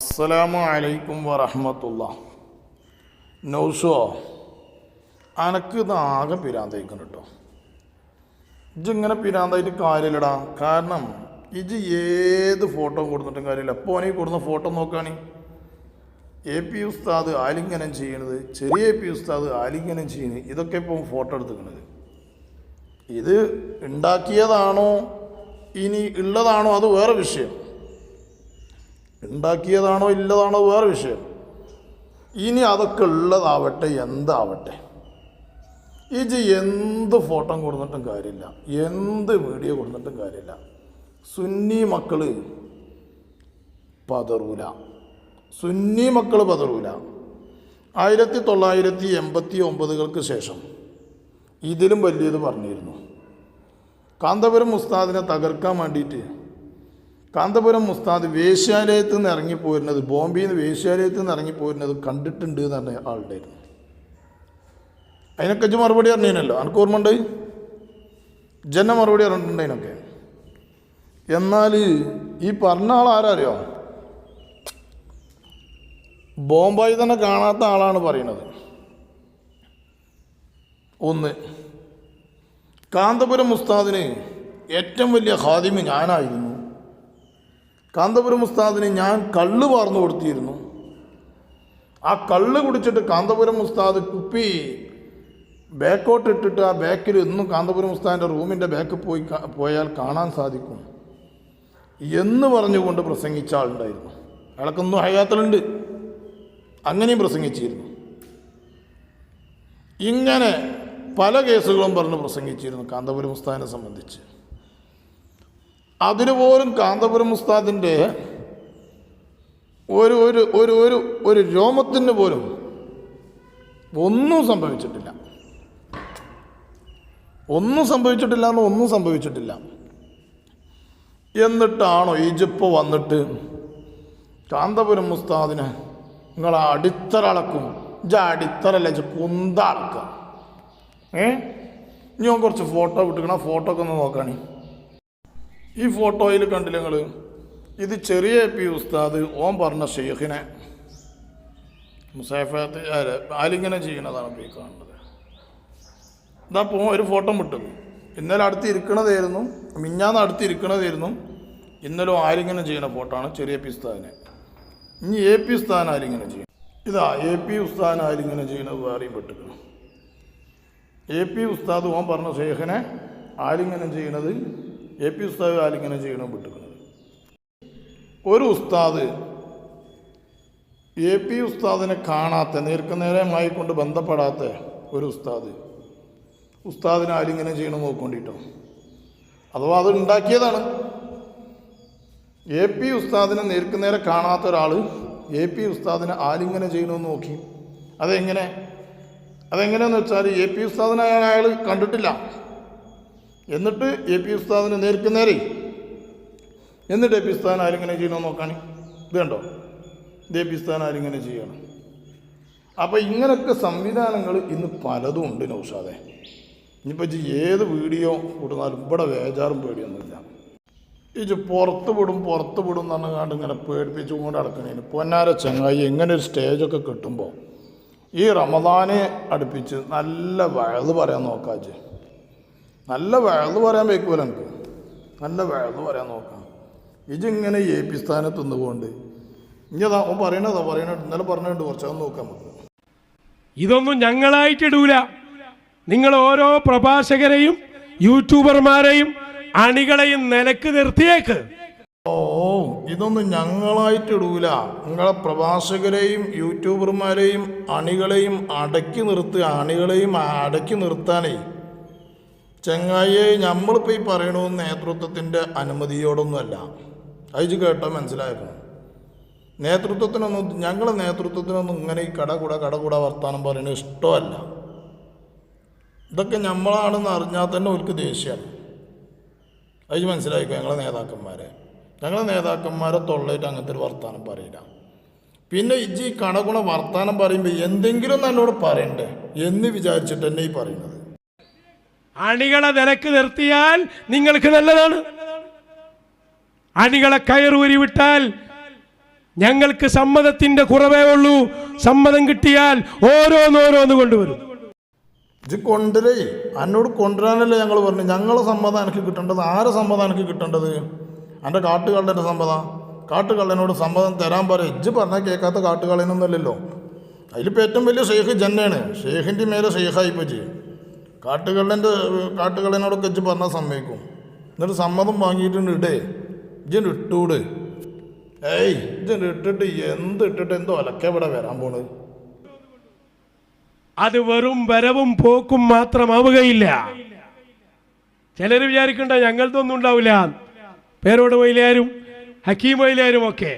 അസ്സലാമു അലൈക്കും വറഹമത്തുള്ള. നൗസോ അനക്ക് ഇത് ആകെ പിരാന്തയിക്കണം കേട്ടോ ഇജിങ്ങനെ പിരാന്തായിട്ട് കാര്യമില്ലടാ കാരണം ഇജ് ഏത് ഫോട്ടോ കൊടുത്തിട്ടും കാര്യമില്ല അപ്പോൾ ഈ കൊടുക്കുന്ന ഫോട്ടോ നോക്കുകയാണെ എ പി ഉസ്താദ് ആലിംഗനം ചെയ്യണത് ചെറിയ എ പി ഉസ്താദ് ആലിംഗനം ചെയ്യുന്നത് ഇതൊക്കെ ഇപ്പം ഫോട്ടോ എടുത്തുക്കണത്. ഇത് ഉണ്ടാക്കിയതാണോ ഇനി ഉള്ളതാണോ അത് വേറെ വിഷയം. ഉണ്ടാക്കിയതാണോ ഇല്ലതാണോ വേറെ വിഷയം. ഇനി അതൊക്കെ ഉള്ളതാവട്ടെ എന്താവട്ടെ. ഇത് എന്ത് ഫോട്ടോ കൊടുത്തിട്ടും കാര്യമില്ല. എന്ത് വീഡിയോ കൊടുത്തിട്ടും കാര്യമില്ല. സുന്നി മക്കൾ പതറൂല. സുന്നി മക്കൾ പതറൂല. ആയിരത്തി തൊള്ളായിരത്തി എൺപത്തി ഒമ്പതുകൾക്ക് ശേഷം ഇതിലും വലിയത് പറഞ്ഞിരുന്നു. കാന്തപുരം ഉസ്താദിനെ തകർക്കാൻ വേണ്ടിയിട്ട് കാന്തപുരം മുസ്താദ് വേശ്യാലയത്ത് നിന്ന് ഇറങ്ങിപ്പോരുന്നത് ബോംബെയിൽ നിന്ന് വേശ്യാലയത്ത് നിന്ന് ഇറങ്ങിപ്പോരുന്നത് കണ്ടിട്ടുണ്ട് എന്ന് പറഞ്ഞ ആളുടെ അതിനൊക്കെ മറുപടി അറിഞ്ഞതിനല്ലോ അനക്ക് ഓർമ്മ ഉണ്ട് ജന മറുപടി അറിഞ്ഞിട്ടുണ്ട് അതിനൊക്കെ. എന്നാൽ ഈ പറഞ്ഞ ആൾ ആരറിയോ? ബോംബായി തന്നെ കാണാത്ത ആളാണ് പറയുന്നത്. ഒന്ന് കാന്തപുരം മുസ്താദിന് ഏറ്റവും വലിയ ഹാദിമ് ഞാനായിരുന്നു. കാന്തപുരം ഉസ്താദിന് ഞാൻ കള്ള് വാർന്നു കൊടുത്തിരുന്നു. ആ കള്ള് കുടിച്ചിട്ട് കാന്തപുരം ഉസ്താദ് കുപ്പി ബാക്കോട്ട് ഇട്ടിട്ട് ആ ബാക്കിൽ ഇന്നും കാന്തപുരം ഉസ്താദിന്റെ റൂമിന്റെ ബാക്ക് പോയി പോയാൽ കാണാൻ സാധിക്കും എന്ന് പറഞ്ഞുകൊണ്ട് പ്രസംഗിച്ച ആളുണ്ടായിരുന്നു. അയാൾക്കൊന്നും ഹയാത്തലുണ്ട്. അങ്ങനെയും പ്രസംഗിച്ചിരുന്നു. ഇങ്ങനെ പല കേസുകളും പറഞ്ഞ് പ്രസംഗിച്ചിരുന്നു കാന്തപുരം ഉസ്താദിനെ സംബന്ധിച്ച്. അതിന് പോലും കാന്തപുരം ഉസ്താദിന്റെ ഒരു ഒരു ഒരു ഒരു ഒരു രോമത്തിന് പോലും ഒന്നും സംഭവിച്ചിട്ടില്ല. ഒന്നും സംഭവിച്ചിട്ടില്ല എന്ന് ഒന്നും സംഭവിച്ചിട്ടില്ല. എന്നിട്ടാണോ ഈജിപ്പ് വന്നിട്ട് കാന്തപുരം മുസ്താദിന് നിങ്ങൾ അടിത്തറ അളക്കും ഇജ അടിത്തറല്ല ഇജ കുന്ത അളക്കുക ഏ? ഞാൻ കുറച്ച് ഫോട്ടോ വിട്ടിക്കണം ഫോട്ടോ ഒക്കെ ഒന്ന് നോക്കാണേ. ഈ ഫോട്ടോയിൽ കണ്ടില്ല നിങ്ങൾ ഇത് ചെറിയ പി ഉസ്താദ് ഓം പറഞ്ഞ ഷെയ്ഖിനെ. മുസാഫത്ത് ആലിംഗനം ചെയ്യണതാണ് ഈ കാണുന്നത്. ഇതാ പോ ഒരു ഫോട്ടോ വിട്ടത് ഇന്നലെ അടുത്ത് ഇരിക്കണതായിരുന്നു മിഞ്ഞാന്ന് അടുത്ത് ഇരിക്കണതായിരുന്നു. ഇന്നലെ ആലിംഗനം ചെയ്യുന്ന ഫോട്ടോ ആണ് ചെറിയ പി ഉസ്താദിനെ. ഇനി എ പി ഉസ്താൻ ആലിംഗനം ചെയ്യണം. ഇതാ എ പി ഉസ്താൻ ആലിംഗനം ചെയ്യണത് വേറെയും പെട്ടിക്കണം എ പി ഉസ്താദ് ഓം പറഞ്ഞ ഷെയ്ഖിനെ ആലിംഗനം ചെയ്യണത് എ പി ഉസ്താദ് ആലിംഗനം ചെയ്യണം വിട്ടുക്കുന്നത്. ഒരു ഉസ്താദ് എ പി ഉസ്താദിനെ കാണാത്ത നേർക്കുനേരമായി കൊണ്ട് ബന്ധപ്പെടാത്ത ഒരു ഉസ്താദ് ഉസ്താദിനെ ആലിംഗനം ചെയ്യണം നോക്കൊണ്ടിട്ടോ? അഥവാ അത് ഉണ്ടാക്കിയതാണ്. എ പി ഉസ്താദിനെ നേർക്കുനേരെ കാണാത്ത ഒരാൾ എ പി ഉസ്താദിനെ ആലിംഗനം ചെയ്യണമെന്ന് നോക്കി. അതെങ്ങനെ? അതെങ്ങനെയെന്ന് വെച്ചാൽ എ പി ഉസ്താദിനെ അയാൾ കണ്ടിട്ടില്ല. എന്നിട്ട് എ പി ഉസ്താദിന് നേർക്ക് നേരെ. എന്നിട്ട് എ പി ഉസ്താദിന് ആരിങ്ങനെ ചെയ്യണമെന്ന് നോക്കാണി ഇത് കണ്ടോ? ഇത് എ പി ഉസ്താദിന് ആരിങ്ങനെ ചെയ്യണം? അപ്പോൾ ഇങ്ങനെയൊക്കെ സംവിധാനങ്ങൾ ഇന്ന് പലതും ഉണ്ട് നൗഷാദെ. ഇനിയിപ്പോൾ ഇജ്ജ് ഏത് വീഡിയോ കൊടുത്താലും ഇവിടെ വേജാറും പേടിയൊന്നുമില്ല. ഇത് പുറത്ത് വിടും പുറത്ത് വിടും എന്ന് പറഞ്ഞാണ്ട് ഇങ്ങനെ പേടിപ്പിച്ചുകൊണ്ട് നടക്കണേന്. പൊന്നാര ചങ്ങായി എങ്ങനെ ഒരു സ്റ്റേജൊക്കെ കിട്ടുമ്പോൾ ഈ റമദാനെ അടുപ്പിച്ച് നല്ല വഴത് പറയാൻ നോക്കാച്ച് നല്ല വഴന്ന് പറയാൻ വയ്ക്കൂല എനിക്ക് നല്ല വഴന്ന് പറയാൻ നോക്കാം. ഇജിങ്ങനെ എ പി സ്ഥാനത്ത് നിന്നുകൊണ്ട് ഇനി അതാ ഓൻ പറയണതാ പറയണത് ഇന്നലെ പറഞ്ഞിട്ടുണ്ട് കുറച്ചൊന്ന് നോക്കാം നമുക്ക്. ഇതൊന്നും ഞങ്ങളായിട്ടിടൂല നിങ്ങൾ ഓരോ പ്രഭാഷകരെയും യൂട്യൂബർമാരെയും അണികളെയും നിലയ്ക്ക് നിർത്തിയേക്ക്. ഓ ഇതൊന്നും ഞങ്ങളായിട്ട് ഇടൂല. നിങ്ങളെ പ്രഭാഷകരെയും യൂട്യൂബർമാരെയും അണികളെയും അടക്കി നിർത്തുക അണികളെയും അടക്കി നിർത്താനേ ചങ്ങായിയെ നമ്മളിപ്പോൾ ഈ പറയണത് നേതൃത്വത്തിന്റെ അനുമതിയോടൊന്നുമല്ല. അയച്ച് കേട്ടോ മനസ്സിലാക്കണം നേതൃത്വത്തിനൊന്നും ഞങ്ങളെ നേതൃത്വത്തിനൊന്നും ഇങ്ങനെ ഈ കട കൂടെ കട കൂടെ വർത്താനം പറയുന്നത് ഇഷ്ടമല്ല. ഇതൊക്കെ നമ്മളാണെന്ന് അറിഞ്ഞാൽ തന്നെ അവർക്ക് ദേഷ്യമാണ് അയച്ച് മനസ്സിലായിക്കോ ഞങ്ങളെ നേതാക്കന്മാരെ. ഞങ്ങളെ നേതാക്കന്മാരെ തൊള്ളയിട്ട് അങ്ങനത്തെ ഒരു വർത്താനം പറയില്ല. പിന്നെ ഇജ്ജ് ഈ കണകുണ വർത്താനം പറയുമ്പോൾ എന്തെങ്കിലും എന്നോട് പറയണ്ടേ എന്ന് വിചാരിച്ചിട്ട് തന്നെ ഈ പറയുന്നത്. അണികളെ നിലയ്ക്ക് നിർത്തിയാൽ നിങ്ങൾക്ക് നല്ലതാണ്. അണികളെ കയറൂരി വിട്ടാൽ ഞങ്ങൾക്ക് സമ്മതത്തിന്റെ കുറവേ ഉള്ളൂ. സമ്മതം കിട്ടിയാൽ ഓരോന്നോരോന്ന് കൊണ്ടുവരും. ഇത് കൊണ്ടുവരേ. എന്നോട് കൊണ്ടുവരാനല്ലേ ഞങ്ങൾ പറഞ്ഞു. ഞങ്ങളെ സമ്മതം എനിക്ക് കിട്ടേണ്ടത്. ആരെ സമ്മതം എനിക്ക് കിട്ടേണ്ടത്? എന്റെ കാട്ടുകള്ളന്റെ സമ്മതം. കാട്ടുകള്ളനോട് സമ്മതം തരാൻ പറയും. ഇജ്ജ് പറഞ്ഞാൽ കേൾക്കാത്ത കാട്ടുകള്ളനൊന്നുമല്ലല്ലോ. അതിലിപ്പോൾ ഏറ്റവും വലിയ ഷെയ്ഖ് ജന്നയാണ് ഷെയ്ഖിന്റെ മേലെ ഷെയ്ഖായിപ്പോൾ ചെയ്യും കാട്ടുകള്ളന്റെ കാട്ടുകള്ളനോടൊക്കെ വെച്ച് പറഞ്ഞാൽ സമ്മതിക്കും. എന്നിട്ട് സമ്മതം വാങ്ങിയിട്ടുണ്ട് ഇടേ. ഇജ്ജ് ഇട്ടൂട്. ഏയ് ഇജ്ജ് ഇട്ടിട്ട് എന്ത് ഇട്ടിട്ട് എന്തോ അലക്കെ ഇവിടെ വരാൻ പോണത് അത് വെറും വരവും പോക്കും മാത്രമാവുകയില്ല ചിലർ വിചാരിക്കണ്ട ഞങ്ങൾതൊന്നും ഉണ്ടാവില്ല. പേരോട് മൊയിലാരും ഹക്കീം മൊയിലാരും ഒക്കെ.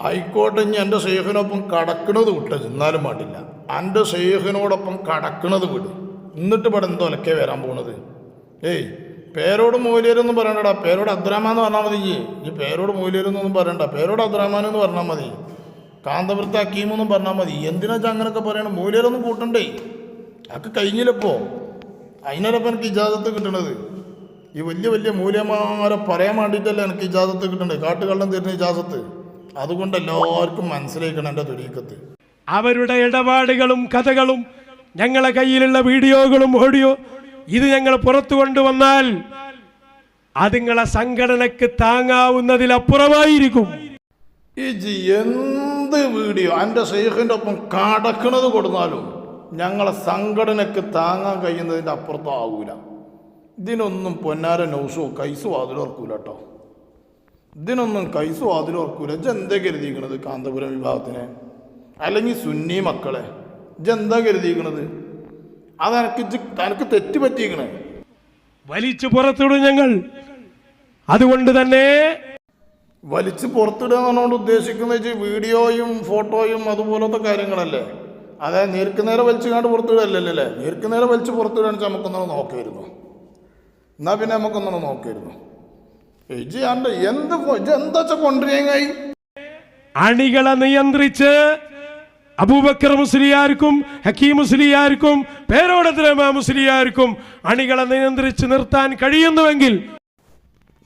ആയിക്കോട്ടെ ഇനി എന്റെ സേഹിനൊപ്പം കടക്കണത് വിട്ടത് എന്നാലും പാടില്ല എന്റെ സേഹിനോടൊപ്പം കടക്കണത് വിട്. എന്നിട്ട് ഇവിടെ എന്തോ ഒലക്കെ വരാൻ പോണത്. ഏയ് പേരോട് മൂല്യരെന്നും പറയണ്ടടാ പേരോട് അബ്ദുറഹ്മാൻ എന്ന് പറഞ്ഞാൽ മതി. ഈ പേരോട് മൂല്യരെന്നൊന്നും പറയണ്ട. പേരോട് അബ്ദുറഹ്മാൻ എന്ന് പറഞ്ഞാൽ മതി. കാന്തപുരത്ത് അക്കീമെന്നും പറഞ്ഞാൽ മതി. എന്തിനാ അങ്ങനൊക്കെ പറയണം? മൂല്യരൊന്നും കൂട്ടണ്ടേ? അതൊക്കെ കഴിഞ്ഞില്ലപ്പോ അതിനോടൊപ്പം എനിക്ക് ഇജാസത്ത് കിട്ടണത്. ഈ വലിയ വലിയ മൂല്യമാരെ പറയാൻ വേണ്ടിയിട്ടല്ലേ എനിക്ക് ഇജാസത്ത് കിട്ടണ്ടേ കാട്ടുകള്ളം തരുന്ന ഇജാസത്ത്. അതുകൊണ്ട് എല്ലാവർക്കും മനസ്സിലാക്കണം എന്റെ തുരീക്കത്ത് അവരുടെ ഇടപാടുകളും കഥകളും ഞങ്ങളെ കയ്യിലുള്ള വീഡിയോകളും ഓഡിയോ ഇത് ഞങ്ങൾ പുറത്തു കൊണ്ടുവന്നാൽ അത് നിങ്ങളെ സംഘടനക്ക് താങ്ങാവുന്നതിലപ്പുറമായിരിക്കും. ഈ ജി എന്ത് വീഡിയോ? എന്റെ സൈഹിന്റെ ഒപ്പം കടക്കണത് കൊടുത്താലും ഞങ്ങളെ സംഘടനക്ക് താങ്ങാൻ കഴിയുന്നതിന്റെ അപ്പുറത്തും ആവൂല. ഇതിനൊന്നും പൊന്നാര നൗസോ കൈസോ അതിലോർക്കൂല കേട്ടോ. ഇതിനൊന്നും കൈസോ അതിലോർക്കൂല ഇജ് എന്താ കാന്തപുരം വിഭാഗത്തിനെ? അല്ലെങ്കിൽ സുന്നി മക്കളെ? ഇജ് എന്താ കരുതിയിരിക്കണത് അതെനക്ക് തനക്ക് തെറ്റ് പറ്റിയിരിക്കണേ. വലിച്ചു പുറത്തിടും ഞങ്ങൾ. അതുകൊണ്ട് തന്നെ വലിച്ചു പുറത്തിടുക എന്നുകൊണ്ട് ഉദ്ദേശിക്കുന്നത് വെച്ചാൽ വീഡിയോയും ഫോട്ടോയും അതുപോലത്തെ കാര്യങ്ങളല്ലേ? അതായത് നേർക്ക് നേരെ വലിച്ചു കണ്ട് പുറത്തിടുകയല്ലല്ലോ അല്ലേ? നേർക്ക് നേരെ വലിച്ചു പുറത്തിടുകയാണെന്ന് വെച്ചാൽ നമുക്കൊന്നും നോക്കായിരുന്നു എന്നാൽ പിന്നെ നമുക്കൊന്നും നോക്കായിരുന്നു ഇജ് എന്റെ എന്ത് ഇജ് എന്താ വെച്ചാൽ കൊണ്ടുവരികയായി അണികളെ നിയന്ത്രിച്ച് അബൂബക്കർ മുസ്ലിയാർക്കും ഹക്കീം മുസ്ലിയാർക്കും പേരോടത്തിലമ മുസ്ലിയാർക്കും അണികളെ നിയന്ത്രിച്ച് നിർത്താൻ കഴിയുന്നുവെങ്കിൽ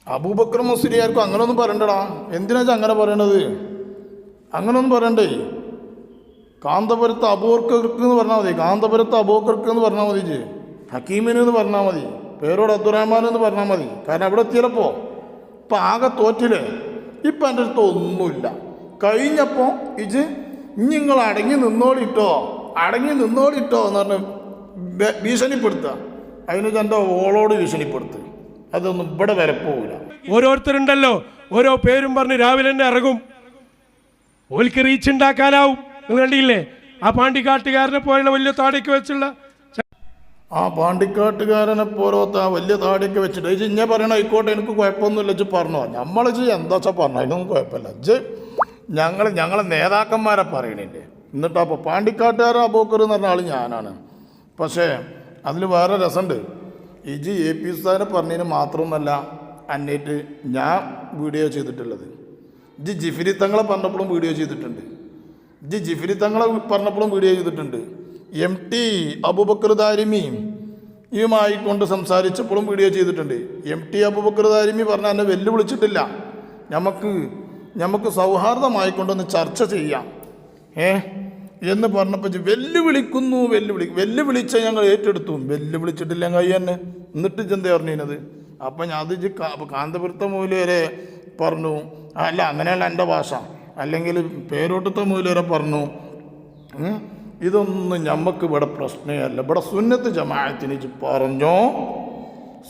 അബൂബക്കർ മുസ്ലിയാർക്കും അങ്ങനൊന്നും പറയണ്ടടാ. എന്തിനാ അങ്ങനെ പറയണത്? അങ്ങനൊന്നും പറയണ്ടേ. കാന്തപുരത്ത് അബൂർക്കർക്ക് എന്ന് പറഞ്ഞാൽ മതി. കാന്തപുരത്ത് അബൂക്കർക്ക് എന്ന് പറഞ്ഞാൽ മതി ജി ഹക്കീമിന് എന്ന് പറഞ്ഞാൽ മതി. പേരോട് അബ്ദുറഹ്മാൻ എന്ന് പറഞ്ഞാൽ മതി. കാരണം അവിടെ എത്തിയപ്പോൾ ഇപ്പം ആകെ തോറ്റില്ലേ? ഇപ്പം എന്റെ അടുത്ത് ഒന്നുമില്ല. കഴിഞ്ഞപ്പോൾ ഇനി നിങ്ങൾ അടങ്ങി നിന്നോളിട്ടോ അടങ്ങി നിന്നോളിട്ടോ എന്ന് പറഞ്ഞ് ഭീഷണിപ്പെടുത്തുക അതിന് തന്റെ ഓളോട് ഭീഷണിപ്പെടുത്തുക അതൊന്നും ഇവിടെ വരെ പോവില്ല ഓരോരുത്തരുണ്ടല്ലോ ഓരോ പേരും പറഞ്ഞ് രാവിലെ തന്നെ ഇറങ്ങും. ഓൽക്ക് റീച്ച് ഉണ്ടാക്കാനാവും. നിങ്ങൾ കണ്ടില്ലേ? ആ പാണ്ടിക്കാട്ടുകാരനെ പോലുള്ള വലിയ താടിക്ക് വെച്ചുള്ള ആ പാണ്ടിക്കാട്ടുകാരനെ പോലത്തെ ആ വലിയ താടിക്ക് വെച്ചിട്ട്. ഇജ്ജ് ഇങ്ങനെ പറയണ ആയിക്കോട്ടെ എനിക്ക് കുഴപ്പമൊന്നുമില്ല. ഇജ്ജ് പറഞ്ഞോ. നമ്മൾ ഇജ്ജ് എന്താ വെച്ചാൽ പറഞ്ഞു? അതിനൊന്നും കുഴപ്പമില്ല. ഇജ്ജ് ഞങ്ങൾ ഞങ്ങളെ നേതാക്കന്മാരെ പറയണില്ലേ എന്നിട്ട് അപ്പോൾ പാണ്ടിക്കാട്ടുകാരൻ അബോക്കർ എന്ന് പറഞ്ഞ ആൾ ഞാനാണ്. പക്ഷേ അതിൽ വേറെ രസമുണ്ട് ഇജി എ പി ഉസ്താദിനെ പറഞ്ഞതിന് മാത്രമൊന്നല്ല അന്നേറ്റ് ഞാൻ വീഡിയോ ചെയ്തിട്ടുള്ളത്. ഇജി ജിഫിരി തങ്ങളെ പറഞ്ഞപ്പോഴും വീഡിയോ ചെയ്തിട്ടുണ്ട്. ഇജി ജിഫിരി തങ്ങളെ പറഞ്ഞപ്പോഴും വീഡിയോ ചെയ്തിട്ടുണ്ട്. എം ടി അബുബക്കർ ദാരിമിയും കൊണ്ട് സംസാരിച്ചപ്പോഴും വീഡിയോ ചെയ്തിട്ടുണ്ട്. എം ടി അബുബക്കർ ദാരിമി പറഞ്ഞ എന്നെ വെല്ലുവിളിച്ചിട്ടില്ല. നമുക്ക് നമുക്ക് സൗഹാർദ്ദമായിക്കൊണ്ടൊന്ന് ചർച്ച ചെയ്യാം. ഏ? എന്ന് പറഞ്ഞപ്പോൾ വെല്ലുവിളിക്കുന്നു വെല്ലുവിളി വെല്ലുവിളിച്ച ഞങ്ങൾ ഏറ്റെടുത്തു. വെല്ലുവിളിച്ചിട്ടില്ല കൈ തന്നെ എന്നിട്ട് ചെന്ത പറഞ്ഞത് അപ്പം ഞാൻ അത് കാന്തപുരത്തെ മൂലവരെ പറഞ്ഞു. അല്ല അങ്ങനെയല്ല എന്റെ ഭാഷ. അല്ലെങ്കിൽ പേരോട്ടത്തെ മൂലരെ പറഞ്ഞു. ഇതൊന്നും ഞമ്മക്ക് ഇവിടെ പ്രശ്നമല്ല ഇവിടെ സുന്നത്ത് ജമാഅത്തിന് ഇജ് പറഞ്ഞോ?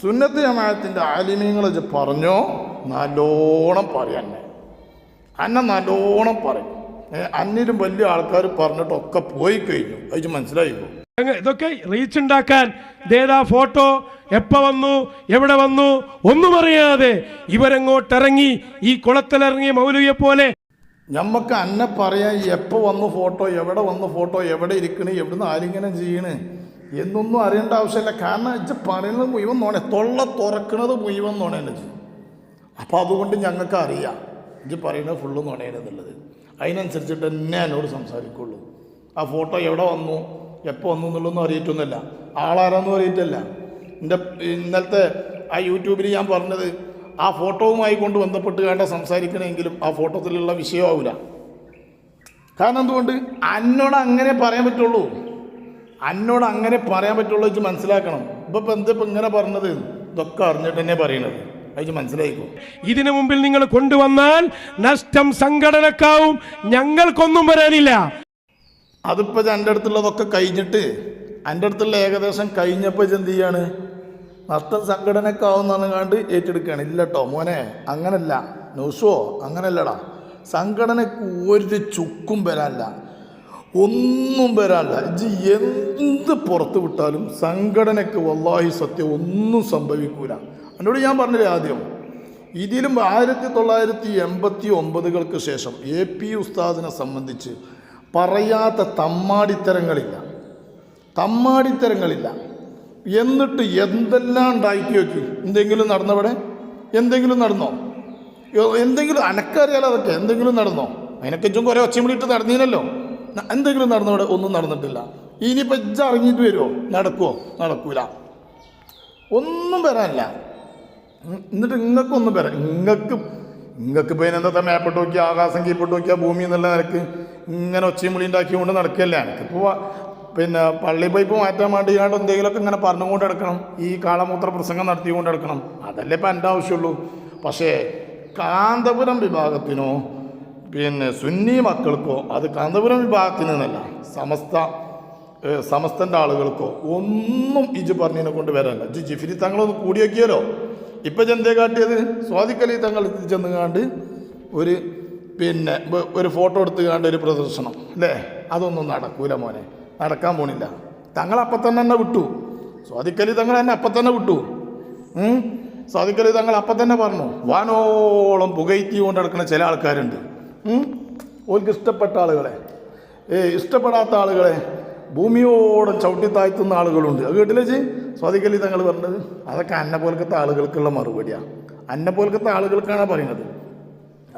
സുന്നത്ത് ജമാഅത്തിന്റെ ആലിമ്യങ്ങൾ ഇജ് പറഞ്ഞോ? നല്ലോണം പറയാൻ അന്നെ നല്ലോണം പറയും. അന്നിലും വലിയ ആൾക്കാർ പറഞ്ഞിട്ടൊക്കെ പോയി കഴിഞ്ഞു. അത് മനസ്സിലായിപ്പോ ഇതൊക്കെ റീച്ച് ഉണ്ടാക്കാൻ ഏതാ ഫോട്ടോ എപ്പോ വന്നു എവിടെ വന്നു ഒന്നും അറിയാതെ ഇവരെങ്ങോട്ടിറങ്ങി ഈ കുളത്തിലിറങ്ങിയ മൗലവിയെ പോലെ. ഞമ്മക്ക് അന്നെ പറയാൻ എപ്പോൾ വന്നു ഫോട്ടോ എവിടെ വന്നു ഫോട്ടോ എവിടെ ഇരിക്കണ് എവിടുന്ന് ആരിങ്ങനെ ചെയ്യണ് എന്നൊന്നും അറിയേണ്ട ആവശ്യമില്ല. കാരണം ഇജ്ജ് പറയുന്നത് മുഴുവൻ നോണേ തൊള്ള തുറക്കുന്നത് മുഴുവൻ നോണേന്ന് ചെയ്യും അപ്പോൾ അതുകൊണ്ട് ഞങ്ങൾക്ക് അറിയാം ഇജ്ജ് പറയുന്നത് ഫുള്ള് നുണയനെന്നുള്ളത് അതിനനുസരിച്ചിട്ട് തന്നെ എന്നോട് സംസാരിക്കുള്ളൂ. ആ ഫോട്ടോ എവിടെ വന്നു? എപ്പോൾ വന്നു എന്നുള്ളതൊന്നും അറിയിട്ടൊന്നുമില്ല ആളാരാന്നും അറിയിട്ടല്ല എന്റെ ഇന്നലത്തെ ആ യൂട്യൂബിൽ ഞാൻ പറഞ്ഞത് ആ ഫോട്ടോവുമായി കൊണ്ട് ബന്ധപ്പെട്ട് വേണ്ട സംസാരിക്കണമെങ്കിലും ആ ഫോട്ടോത്തിലുള്ള വിഷയമാവില്ല കാരണം എന്തുകൊണ്ട്? അന്നോട് അങ്ങനെ പറയാൻ പറ്റുള്ളൂ. അന്നോട് അങ്ങനെ പറയാൻ പറ്റുള്ളൂ വെച്ച് മനസ്സിലാക്കണം. ഇപ്പം ഇപ്പം എന്താ ഇപ്പം ഇങ്ങനെ പറഞ്ഞത്? ഇതൊക്കെ അറിഞ്ഞിട്ട് തന്നെ പറയണത്. അത് മനസ്സിലായിക്കോ? ഇതിനു മുമ്പിൽ നിങ്ങൾ കൊണ്ടുവന്നാൽ നഷ്ടം സംഘടനക്കാവും. ഞങ്ങൾക്കൊന്നും വരാനില്ല. അതിപ്പോൾ എന്റെ അടുത്തുള്ളതൊക്കെ കഴിഞ്ഞിട്ട് എന്റെ അടുത്തുള്ള ഏകദേശം കഴിഞ്ഞപ്പോൾ എന്ത് ചെയ്യാണ്? നഷ്ടം സംഘടനക്കാവുന്നാണ് കണ്ട് ഏറ്റെടുക്കുകയാണ്. ഇല്ല കേട്ടോ മോനെ അങ്ങനല്ല. ന്യൂസോ അങ്ങനല്ലടാ. സംഘടനക്ക് ഒരു ചുക്കും വരാനില്ല. ഒന്നും വരാനില്ല. ഇജി എന്ത് പുറത്ത് വിട്ടാലും സംഘടനക്ക് വല്ലാഹി സത്യം ഒന്നും സംഭവിക്കൂല. എന്നോട് ഞാൻ പറഞ്ഞില്ലേ ആദ്യം? ഇതിലും ആയിരത്തി തൊള്ളായിരത്തി എൺപത്തി ഒമ്പതുകൾക്ക് ശേഷം എ പി ഉസ്താദിനെ സംബന്ധിച്ച് പറയാത്ത തമ്മാടിത്തരങ്ങളില്ല. തമ്മാടിത്തരങ്ങളില്ല. എന്നിട്ട് എന്തെല്ലാം ഉണ്ടാക്കി വെച്ചു എന്തെങ്കിലും നടന്നവിടെ? എന്തെങ്കിലും നടന്നോ? എന്തെങ്കിലും അനക്കറിയാലോ അതൊക്കെ? എന്തെങ്കിലും നടന്നോ? അതിനൊക്കെച്ചും കുറേ ഒച്ചമിളിട്ട് നടന്നീനല്ലോ. എന്തെങ്കിലും നടന്നവിടെ? ഒന്നും നടന്നിട്ടില്ല. ഇനിയിപ്പോൾ ഇജ്ജ് ഇറങ്ങിയിട്ട് വരുമോ നടക്കുമോ നടക്കൂല. ഒന്നും വരാനില്ല. എന്നിട്ട് ഇങ്ങക്കൊന്നും പേര ഇങ്ങക്ക് ഇങ്ങക്ക് ഇപ്പോൾ ഇതിനെന്താ മേപ്പിട്ട് നോക്കിയാൽ ആകാശം കീപ്പിട്ട് നോക്കിയാൽ ഭൂമി എന്നുള്ള നിനക്ക് ഇങ്ങനെ ഒച്ചയും മുളി ഉണ്ടാക്കിക്കൊണ്ട് നടക്കല്ലേ? എനിക്കിപ്പോൾ പിന്നെ പള്ളി പൈപ്പ് മാറ്റാൻ വേണ്ടി ഇയാണ്ട് എന്തെങ്കിലുമൊക്കെ ഇങ്ങനെ പറഞ്ഞുകൊണ്ട് എടുക്കണം ഈ കാളമൂത്ര പ്രസംഗം നടത്തിക്കൊണ്ട് എടുക്കണം അതല്ലേ ഇപ്പം എന്റെ ആവശ്യമുള്ളൂ. പക്ഷേ കാന്തപുരം വിഭാഗത്തിനോ പിന്നെ സുന്നി മക്കൾക്കോ അത് കാന്തപുരം വിഭാഗത്തിന് എന്നല്ല സമസ്ത സമസ്തന്റെ ആളുകൾക്കോ ഒന്നും ഇജ് പറഞ്ഞതിനെ കൊണ്ട് വരാനല്ല. ഇജ് ജിഫിരി തങ്ങളൊന്ന് കൂടി നോക്കിയാലോ ഇപ്പം ചെന്തേ കാട്ടിയത്? സ്വാദിക്കലി തങ്ങൾ ചെന്ന് കാണ്ട് ഒരു പിന്നെ ഒരു ഫോട്ടോ എടുത്ത് കാണ്ട് ഒരു പ്രദർശനം അല്ലേ അതൊന്നും നടക്കൂല മോനെ. നടക്കാൻ പോണില്ല. തങ്ങൾ അപ്പം തന്നെ എന്നെ വിട്ടു. സ്വാദിക്കലി തങ്ങൾ എന്നെ അപ്പം തന്നെ വിട്ടു? സ്വാദിക്കലി തങ്ങൾ അപ്പം തന്നെ പറഞ്ഞു വാനോളം പുകയറ്റി കൊണ്ട് നടക്കുന്ന ചില ആൾക്കാരുണ്ട്. ഉം? ഓർക്ക് ഇഷ്ടപ്പെട്ട ആളുകളെ. ഏ ഇഷ്ടപ്പെടാത്ത ആളുകളെ ഭൂമിയോടം ചവിട്ടി താഴ്ത്തുന്ന ആളുകളുണ്ട്. അത് കേട്ടില്ലേ ചേ സ്വാദിക്കലി തങ്ങൾ പറഞ്ഞത് അതൊക്കെ അന്ന പോലത്തെ ആളുകൾക്കുള്ള മറുപടിയാണ് അന്ന പോലത്തെ ആളുകൾക്കാണ് പറയുന്നത്.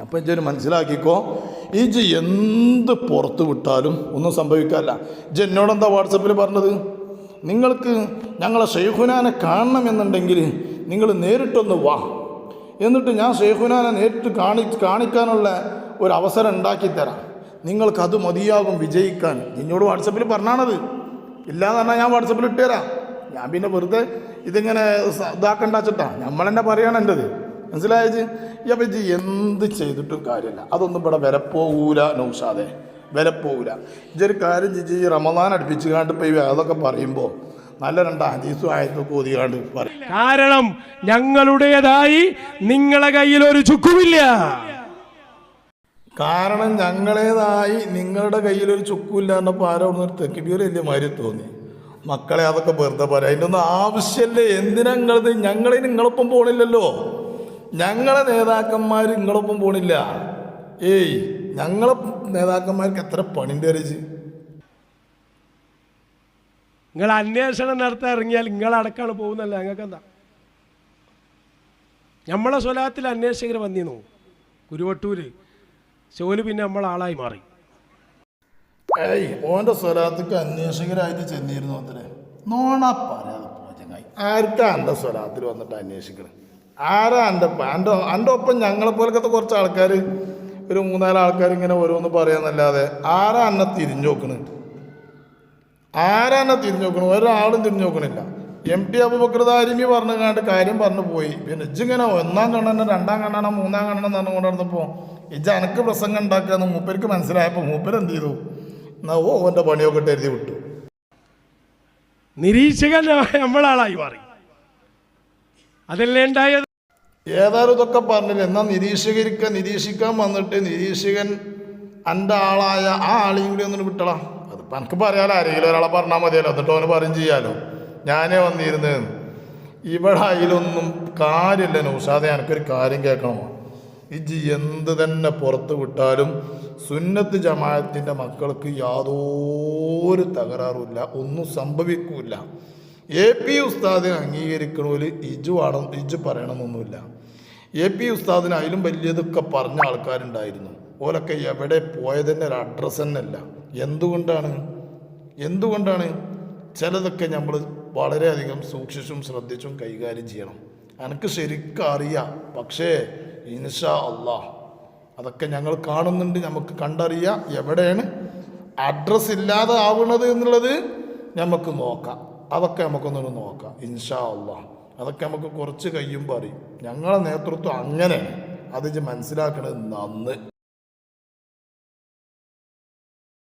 അപ്പം ഇജ്ജൊരു മനസ്സിലാക്കിക്കോ. ഈ ജി എന്ത് പുറത്ത് വിട്ടാലും ഒന്നും സംഭവിക്കാല്ല ഇജ്ജ് എന്നോടെന്താ വാട്സപ്പിൽ പറഞ്ഞത്? നിങ്ങൾക്ക് ഞങ്ങളെ ഷെയ്ഖുനാനെ കാണണമെന്നുണ്ടെങ്കിൽ നിങ്ങൾ നേരിട്ടൊന്ന് വാ. എന്നിട്ട് ഞാൻ ഷെയ്ഖുനാനെ നേരിട്ട് കാണി കാണിക്കാനുള്ള ഒരു അവസരം ഉണ്ടാക്കി തരാം. നിങ്ങൾക്കത് മതിയാകും വിജയിക്കാൻ. എന്നോട് വാട്സപ്പിൽ പറഞ്ഞാണത്. ഇല്ലാന്ന് പറഞ്ഞാൽ ഞാൻ വാട്സപ്പിൽ ഇട്ടുതരാം ഞാൻ പിന്നെ വെറുതെ ഇതിങ്ങനെ ഇതാക്കണ്ട വെച്ചിട്ടാ നമ്മളെന്നെ പറയണം എന്റെത് മനസ്സിലായത് ഈ അപ്പം ഇജ്ജ് എന്ത് ചെയ്തിട്ടും കാര്യമില്ല അതൊന്നും ഇവിടെ വിലപ്പോകൂല നൗഷാദെ. വിലപ്പോകൂല ഇജ്ജൊരു കാര്യം ചിജി റമദാൻ അടുപ്പിച്ച് കാണ്ട് ഇപ്പം ഈ അതൊക്കെ പറയുമ്പോൾ നല്ല രണ്ട് ഹദീസും ആയതൊക്കെ ഒതുകാണ്ട് പറയും കാരണം ഞങ്ങളുടേതായി നിങ്ങളെ കയ്യിൽ ഒരു ചുക്കുമില്ല. കാരണം ഞങ്ങളേതായി നിങ്ങളുടെ കയ്യിലൊരു ചുക്കുമില്ല എന്നപ്പോൾ ആരോടൊന്നൊരു തെക്കിബീർ വലിയ മാതിരി തോന്നി. മക്കളെ അതൊക്കെ വെറുതെ പറയാം അതിന്റെ ഒന്നും ആവശ്യമല്ലേ. എന്തിനാ നിങ്ങളത് ഞങ്ങളെ നിങ്ങളൊപ്പം പോണില്ലല്ലോ. ഞങ്ങളെ നേതാക്കന്മാർ നിങ്ങളൊപ്പം പോണില്ല. ഏയ് ഞങ്ങളെ നേതാക്കന്മാർക്ക് എത്ര പണിന്റെ അറിയിച്ച് നിങ്ങൾ അന്വേഷണം നടത്താൻ ഇറങ്ങിയാൽ നിങ്ങളടക്കാണ് പോകുന്നല്ല? ഞങ്ങൾക്ക് എന്താ? നമ്മളെ സ്വലാത്തിൽ അന്വേഷകർ വന്നിരുന്നു. ഗുരുവട്ടൂര് ചോൽ പിന്നെ നമ്മൾ ആളായി മാറി. ഏയ് ഓന്റെ സ്വലാത്തേക്ക് അന്വേഷകരായിട്ട് ചെന്നിരുന്നു അത്രേ. നോണ പറയാതെ ആർക്കാ എന്റെ സ്വലാത്തിൽ വന്നിട്ട് അന്വേഷിക്കണം? ആരാ എന്റെ എന്റെ എന്റെ ഒപ്പം ഞങ്ങളെ പോലത്തെ കുറച്ച് ആൾക്കാർ ഒരു മൂന്നാൽ ആൾക്കാർ ഇങ്ങനെ ഓരോന്ന് പറയാന്നല്ലാതെ ആരാ എന്നെ തിരിഞ്ഞു നോക്കണ്? ആരാ എന്നെ തിരിഞ്ഞു നോക്കണം? ഒരാളും തിരിഞ്ഞു നോക്കണില്ല. എം ടി അബുബക്രദാരിമി പറഞ്ഞു കണ്ട് കാര്യം പറഞ്ഞു പോയി. പിന്നെ ഇജ്ജിങ്ങനെ ഒന്നാം കണ്ണന രണ്ടാം കണ്ണന മൂന്നാം കണ്ണന എന്ന് പറഞ്ഞുകൊണ്ട് നടന്നപ്പോൾ ഇജ്ജ് അനക്ക് പ്രസംഗം ഉണ്ടാക്കാന്ന് മൂപ്പർക്ക് മനസ്സിലായപ്പോൾ മൂപ്പർ എന്ത് ചെയ്തു? എന്നാ ഓ ഓന്റെ പണിയൊക്കെ എഴുതി വിട്ടു. നിരീക്ഷകൻ നമ്മളാളായി മാറി. അതല്ലേ ഉണ്ടായത്? ഏതായാലും ഇതൊക്കെ പറഞ്ഞില്ല? എന്നാൽ നിരീക്ഷകരിക്ക നിരീക്ഷിക്കാൻ വന്നിട്ട് നിരീക്ഷകൻ എന്റെ ആളായ ആ ആളെയും കൂടി ഒന്നിന് വിട്ടളാം അതിപ്പോൾ എനിക്ക് പറയാലോ ആരെങ്കിലും ഒരാളെ പറഞ്ഞാൽ മതിയല്ലോ. എന്നിട്ട് അവന് പറയും ചെയ്യാലോ. ഞാനേ വന്നിരുന്ന് ഇവിടെ അതിലൊന്നും കാര്യമില്ല നൗഷാദെ. എനിക്കൊരു കാര്യം കേൾക്കണമോ ഇജി എന്ത് തന്നെ പുറത്ത് വിട്ടാലും സുന്നത്ത് ജമാഅത്തിന്റെ മക്കൾക്ക് യാതൊരു തകരാറുമില്ല ഒന്നും സംഭവിക്കില്ല. എ പി ഉസ്താദിനെ അംഗീകരിക്കണോൽ ഇജു വേണം ഇജു പറയണമെന്നൊന്നുമില്ല. എ പി ഉസ്താദിന് അതിലും വലിയതൊക്കെ പറഞ്ഞ ആൾക്കാരുണ്ടായിരുന്നു. ഓലൊക്കെ എവിടെ പോയതിന്റെ ഒരു അഡ്രസ്സ് തന്നെ അല്ല എന്തുകൊണ്ടാണ്? എന്തുകൊണ്ടാണ്? ചിലതൊക്കെ നമ്മൾ വളരെയധികം സൂക്ഷിച്ചും ശ്രദ്ധിച്ചും കൈകാര്യം ചെയ്യണം. എനിക്ക് ശരിക്കും അറിയാം പക്ഷേ ഇൻഷാ അള്ളാ അതൊക്കെ ഞങ്ങൾ കാണുന്നുണ്ട് നമുക്ക് കണ്ടറിയാം. എവിടെയാണ് അഡ്രസ്സ് ഇല്ലാതെ ആവുന്നത് എന്നുള്ളത് നമുക്ക് നോക്കാം. അതൊക്കെ നമുക്കൊന്നൊന്ന് നോക്കാം. ഇൻഷാ അള്ളാ അതൊക്കെ നമുക്ക് കുറച്ച് കഴിയുമ്പോൾ അറിയും. ഞങ്ങളെ നേതൃത്വം അങ്ങനെ അത് മനസ്സിലാക്കണത് നന്ന്.